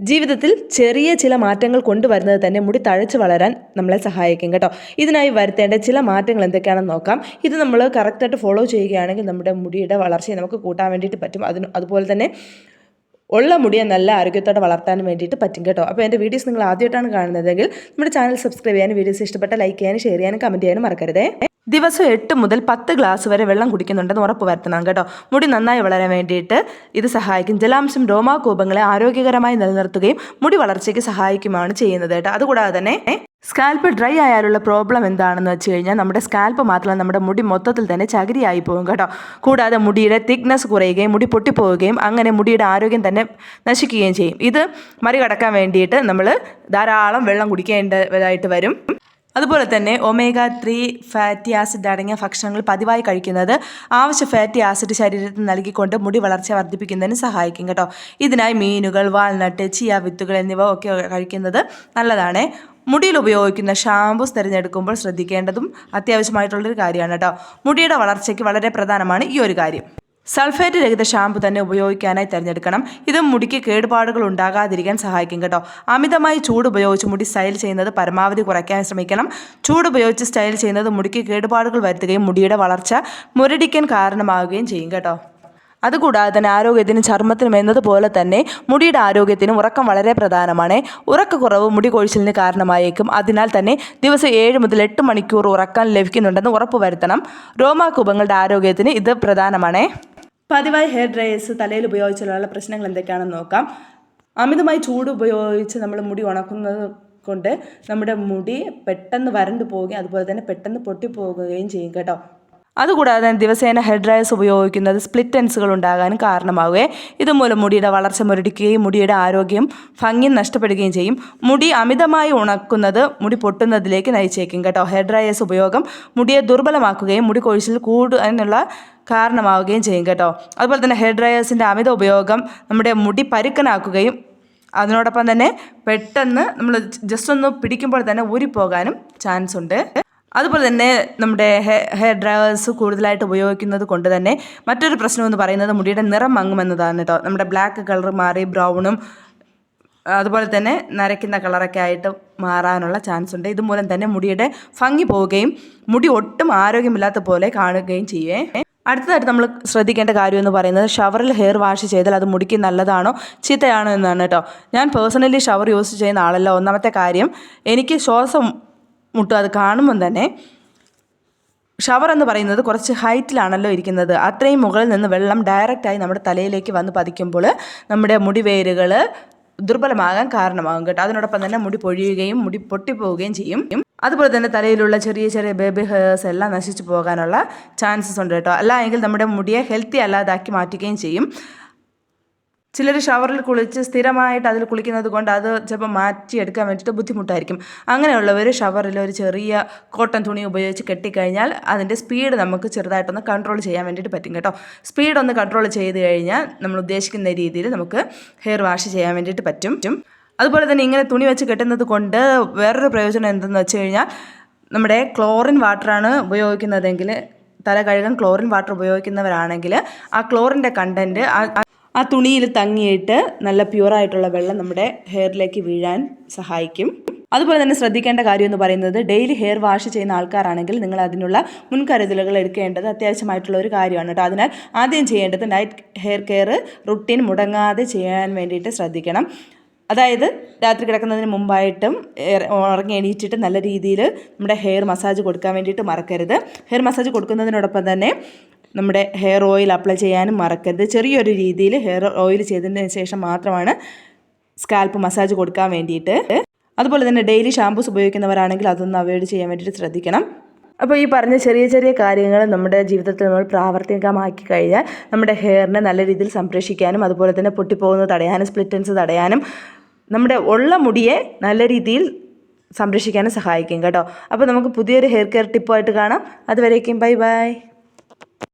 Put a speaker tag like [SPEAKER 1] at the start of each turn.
[SPEAKER 1] ജീവിതത്തിൽ ചെറിയ ചില മാറ്റങ്ങൾ കൊണ്ടുവരുന്നത് തന്നെ മുടി തഴച്ചു വളരാൻ നമ്മളെ സഹായിക്കും കേട്ടോ. ഇതിനായി വരുത്തേണ്ട ചില മാറ്റങ്ങൾ എന്തൊക്കെയാണെന്ന് നോക്കാം. ഇത് നമ്മൾ കറക്റ്റായിട്ട് ഫോളോ ചെയ്യുകയാണെങ്കിൽ നമ്മുടെ മുടിയുടെ വളർച്ചയെ നമുക്ക് കൂട്ടാൻ വേണ്ടിയിട്ട് പറ്റും. അതിന് അതുപോലെ തന്നെ ഉള്ള മുടിയെ നല്ല ആരോഗ്യത്തോടെ വളർത്താൻ വേണ്ടിയിട്ട് പറ്റും കേട്ടോ. അപ്പോൾ എന്റെ വീഡിയോസ് നിങ്ങൾ ആദ്യമായിട്ടാണ് കാണുന്നതെങ്കിൽ നമ്മുടെ ചാനൽ സബ്സ്ക്രൈബ് ചെയ്യാനും വീഡിയോസ് ഇഷ്ടപ്പെട്ട ലൈക്ക് ചെയ്യാനും ഷെയർ ചെയ്യാനും കമന്റ് ചെയ്യാനും മറക്കരുതേ. ദിവസം എട്ട് മുതൽ പത്ത് ഗ്ലാസ് വരെ വെള്ളം കുടിക്കുന്നുണ്ടെന്ന് ഉറപ്പ് വരുത്തണം കേട്ടോ. മുടി നന്നായി വളരാൻ വേണ്ടിയിട്ട് ഇത് സഹായിക്കും. ജലാംശം രോമാകൂപങ്ങളെ ആരോഗ്യകരമായി നിലനിർത്തുകയും മുടി വളർച്ചയ്ക്ക് സഹായിക്കുമാണ് ചെയ്യുന്നത് കേട്ടോ. അതുകൂടാതെ തന്നെ സ്കാൽപ്പ് ഡ്രൈ ആയാലുള്ള പ്രോബ്ലം എന്താണെന്ന് വെച്ച് കഴിഞ്ഞാൽ നമ്മുടെ സ്കാൽപ്പ് മാത്രമല്ല നമ്മുടെ മുടി മൊത്തത്തിൽ തന്നെ ചകിരിയായി പോകും കേട്ടോ. കൂടാതെ മുടിയുടെ തിക്നെസ് കുറയുകയും മുടി പൊട്ടിപ്പോവുകയും അങ്ങനെ മുടിയുടെ ആരോഗ്യം തന്നെ നശിക്കുകയും ചെയ്യും. ഇത് മറികടക്കാൻ വേണ്ടിയിട്ട് നമ്മൾ ധാരാളം വെള്ളം കുടിക്കേണ്ടതായിട്ട് വരും. അതുപോലെ തന്നെ ഒമേഗ ത്രീ ഫാറ്റി ആസിഡ് അടങ്ങിയ ഭക്ഷണങ്ങൾ പതിവായി കഴിക്കുന്നത് ആവശ്യ ഫാറ്റി ആസിഡ് ശരീരത്തിൽ നൽകിക്കൊണ്ട് മുടി വളർച്ച വർദ്ധിപ്പിക്കുന്നതിന് സഹായിക്കും കേട്ടോ. ഇതിനായി മീനുകൾ വാൽനട്ട് ചിയ വിത്തുകൾ എന്നിവ ഒക്കെ കഴിക്കുന്നത് നല്ലതാണ്. മുടിയിൽ ഉപയോഗിക്കുന്ന ഷാമ്പൂസ് തിരഞ്ഞെടുക്കുമ്പോൾ ശ്രദ്ധിക്കേണ്ടതും അത്യാവശ്യമായിട്ടുള്ളൊരു കാര്യമാണ് കേട്ടോ. മുടിയുടെ വളർച്ചയ്ക്ക് വളരെ പ്രധാനമാണ് ഈ ഒരു കാര്യം. സൾഫേറ്റ് രഹിത ഷാമ്പു തന്നെ ഉപയോഗിക്കാനായി തിരഞ്ഞെടുക്കണം. ഇത് മുടിക്ക് കേടുപാടുകൾ ഉണ്ടാകാതിരിക്കാൻ സഹായിക്കും കേട്ടോ. അമിതമായി ചൂട് ഉപയോഗിച്ച് മുടി സ്റ്റൈൽ ചെയ്യുന്നത് പരമാവധി കുറയ്ക്കാൻ ശ്രമിക്കണം. ചൂട് ഉപയോഗിച്ച് സ്റ്റൈൽ ചെയ്യുന്നത് മുടിക്ക് കേടുപാടുകൾ വരുത്തുകയും മുടിയുടെ വളർച്ച മുരടിക്കാൻ കാരണമാവുകയും ചെയ്യും കേട്ടോ. അതുകൂടാതെ തന്നെ ആരോഗ്യത്തിനും ചർമ്മത്തിനും എന്നതുപോലെ തന്നെ മുടിയുടെ ആരോഗ്യത്തിനും ഉറക്കം വളരെ പ്രധാനമാണ്. ഉറക്കക്കുറവ് മുടി കൊഴിച്ചിലിന് കാരണമായേക്കും. അതിനാൽ തന്നെ ദിവസം ഏഴ് മുതൽ എട്ട് മണിക്കൂർ ഉറക്കം ലഭിക്കുന്നുണ്ടെന്ന് ഉറപ്പുവരുത്തണം. രോമാകൂപങ്ങളുടെ ആരോഗ്യത്തിന് ഇത് പ്രധാനമാണ്. പതിവായി ഹെയർ ഡ്രയേഴ്സ് തലയിൽ ഉപയോഗിച്ചുള്ള പ്രശ്നങ്ങൾ എന്തൊക്കെയാണെന്ന് നോക്കാം. അമിതമായി ചൂട് ഉപയോഗിച്ച് നമ്മൾ മുടി ഉണക്കുന്നത് കൊണ്ട് നമ്മുടെ മുടി പെട്ടെന്ന് വരണ്ടു പോവുകയും അതുപോലെ തന്നെ പെട്ടെന്ന് പൊട്ടിപ്പോകുകയും ചെയ്യും കേട്ടോ. അതുകൂടാതെ ദിവസേന ഹെയർ ഡ്രയേഴ്സ് ഉപയോഗിക്കുന്നത് സ്പ്ലിറ്റ് എൻസുകൾ ഉണ്ടാകാനും കാരണമാവുകയും ഇതുമൂലം മുടിയുടെ വളർച്ച മുരടിക്കുകയും മുടിയുടെ ആരോഗ്യം ഭംഗി നഷ്ടപ്പെടുകയും ചെയ്യും. മുടി അമിതമായി ഉണക്കുന്നത് മുടി പൊട്ടുന്നതിലേക്ക് നയിച്ചേക്കും കേട്ടോ. ഹെയർ ഡ്രയേഴ്സ് ഉപയോഗം മുടിയെ ദുർബലമാക്കുകയും മുടി കൊഴിച്ചിൽ കൂടുതലുള്ള കാരണമാവുകയും ചെയ്യും കേട്ടോ. അതുപോലെ തന്നെ ഹെയർ ഡ്രയേഴ്സിന്റെ അമിത ഉപയോഗം നമ്മുടെ മുടി പരുക്കനാക്കുകയും അതിനോടൊപ്പം തന്നെ പെട്ടെന്ന് നമ്മൾ ജസ്റ്റ് ഒന്ന് പിടിക്കുമ്പോൾ തന്നെ ഊരിപ്പോകാനും ചാൻസ് ഉണ്ട് അതുപോലെ തന്നെ നമ്മുടെ ഹെയർ ഡ്രയേഴ്സ് കൂടുതലായിട്ട് ഉപയോഗിക്കുന്നത് കൊണ്ട് തന്നെ മറ്റൊരു പ്രശ്നം എന്ന് പറയുന്നത് മുടിയുടെ നിറം മങ്ങുമെന്നതാണ് കേട്ടോ നമ്മുടെ ബ്ലാക്ക് കളർ മാറി ബ്രൗണും അതുപോലെ തന്നെ നരയ്ക്കുന്ന കളറൊക്കെ ആയിട്ട് മാറാനുള്ള ചാൻസ് ഉണ്ട്. ഇതുമൂലം തന്നെ മുടിയുടെ ഭംഗി പോവുകയും മുടി ഒട്ടും ആരോഗ്യമില്ലാത്ത പോലെ കാണുകയും ചെയ്യേ. അടുത്തതായിട്ട് നമ്മൾ ശ്രദ്ധിക്കേണ്ട കാര്യം എന്ന് പറയുന്നത് ഷവറിൽ ഹെയർ വാഷ് ചെയ്താൽ അത് മുടിക്ക് നല്ലതാണോ ചീത്തയാണോ എന്നാണ് കേട്ടോ ഞാൻ പേഴ്സണലി ഷവർ യൂസ് ചെയ്യുന്ന ആളല്ല. ഒന്നാമത്തെ കാര്യം എനിക്ക് ശ്വാസം മുട്ടും അത് കാണുമ്പം തന്നെ ഷവർ എന്ന് പറയുന്നത് കുറച്ച് ഹൈറ്റിലാണല്ലോ ഇരിക്കുന്നത്. അത്രയും മുകളിൽ നിന്ന് വെള്ളം ഡയറക്റ്റായി നമ്മുടെ തലയിലേക്ക് വന്ന് പതിക്കുമ്പോൾ നമ്മുടെ മുടിവേരുകൾ ദുർബലമാകാൻ കാരണമാകും കേട്ടോ. അതിനോടൊപ്പം തന്നെ മുടി പൊഴിയുകയും മുടി പൊട്ടിപ്പോവുകയും ചെയ്യും. അതുപോലെ തന്നെ തലയിലുള്ള ചെറിയ ചെറിയ ബേബി ഹെയർസ് എല്ലാം നശിച്ചു പോകാനുള്ള ചാൻസസ് ഉണ്ട് കേട്ടോ. അല്ല നമ്മുടെ മുടിയെ ഹെൽത്തി അല്ലാതാക്കി മാറ്റുകയും ചെയ്യും. ചിലർ ഷവറിൽ കുളിച്ച് സ്ഥിരമായിട്ട് അതിൽ കുളിക്കുന്നത് കൊണ്ട് അത് ചിലപ്പോൾ മാറ്റിയെടുക്കാൻ വേണ്ടിയിട്ട് ബുദ്ധിമുട്ടായിരിക്കും. അങ്ങനെയുള്ളവർ ഷവറിൽ ഒരു ചെറിയ കോട്ടൺ തുണി ഉപയോഗിച്ച് കെട്ടിക്കഴിഞ്ഞാൽ അതിന്റെ സ്പീഡ് നമുക്ക് ചെറുതായിട്ടൊന്ന് കൺട്രോൾ ചെയ്യാൻ വേണ്ടിയിട്ട് പറ്റും കേട്ടോ. സ്പീഡ് ഒന്ന് കൺട്രോൾ ചെയ്ത് കഴിഞ്ഞാൽ നമ്മൾ ഉദ്ദേശിക്കുന്ന രീതിയിൽ നമുക്ക് ഹെയർ വാഷ് ചെയ്യാൻ വേണ്ടിയിട്ട് പറ്റും. അതുപോലെ തന്നെ ഇങ്ങനെ തുണി വെച്ച് കെട്ടുന്നത് കൊണ്ട് വേറൊരു പ്രയോജനം എന്തെന്ന് വെച്ച് കഴിഞ്ഞാൽ നമ്മുടെ ക്ലോറിൻ വാട്ടറാണ് ഉപയോഗിക്കുന്നതെങ്കിൽ തല കഴുകാൻ ക്ലോറിൻ വാട്ടർ ഉപയോഗിക്കുന്നവരാണെങ്കിൽ ആ ക്ലോറിന്റെ കണ്ടന്റ് ആ തുണിയിൽ തങ്ങിയിട്ട് നല്ല പ്യുവറായിട്ടുള്ള വെള്ളം നമ്മുടെ ഹെയറിലേക്ക് വീഴാൻ സഹായിക്കും. അതുപോലെ തന്നെ ശ്രദ്ധിക്കേണ്ട കാര്യം എന്ന് പറയുന്നത് ഡെയിലി ഹെയർ വാഷ് ചെയ്യുന്ന ആൾക്കാരാണെങ്കിൽ നിങ്ങൾ അതിനുള്ള മുൻകരുതലുകൾ എടുക്കേണ്ടത് അത്യാവശ്യമായിട്ടുള്ള ഒരു കാര്യമാണ് കേട്ടോ. അതിനാൽ ആദ്യം ചെയ്യേണ്ടത് നൈറ്റ് ഹെയർ കെയർ റുട്ടീൻ മുടങ്ങാതെ ചെയ്യാൻ വേണ്ടിയിട്ട് ശ്രദ്ധിക്കണം. അതായത് രാത്രി കിടക്കുന്നതിന് മുമ്പായിട്ടും ഉറങ്ങി എണീറ്റിട്ട് നല്ല രീതിയിൽ നമ്മുടെ ഹെയർ മസാജ് കൊടുക്കാൻ വേണ്ടിയിട്ട് മറക്കരുത്. ഹെയർ മസാജ് കൊടുക്കുന്നതിനോടൊപ്പം തന്നെ നമ്മുടെ ഹെയർ ഓയിൽ അപ്ലൈ ചെയ്യാനും മറക്കരുത്. ചെറിയൊരു രീതിയിൽ ഹെയർ ഓയിൽ ചെയ്തതിന് ശേഷം മാത്രമാണ് സ്കാൽപ്പ് മസാജ് കൊടുക്കാൻ വേണ്ടിയിട്ട്. അതുപോലെ തന്നെ ഡെയിലി ഷാമ്പൂസ് ഉപയോഗിക്കുന്നവരാണെങ്കിൽ അതൊന്ന് അവോയ്ഡ് ചെയ്യാൻ വേണ്ടിയിട്ട് ശ്രദ്ധിക്കണം. അപ്പോൾ ഈ പറഞ്ഞ ചെറിയ ചെറിയ കാര്യങ്ങൾ നമ്മുടെ ജീവിതത്തിൽ നമ്മൾ പ്രാവർത്തികമാക്കി കഴിഞ്ഞാൽ നമ്മുടെ ഹെയറിനെ നല്ല രീതിയിൽ സംരക്ഷിക്കാനും അതുപോലെ തന്നെ പൊട്ടിപ്പോകുന്നത് തടയാനും സ്പ്ലിറ്റൻസ് തടയാനും നമ്മുടെ ഉള്ള മുടിയെ നല്ല രീതിയിൽ സംരക്ഷിക്കാനും സഹായിക്കും കേട്ടോ. അപ്പോൾ നമുക്ക് പുതിയൊരു ഹെയർ കെയർ ടിപ്പുമായിട്ട് കാണാം. അതുവരേക്കും ബൈ ബൈ.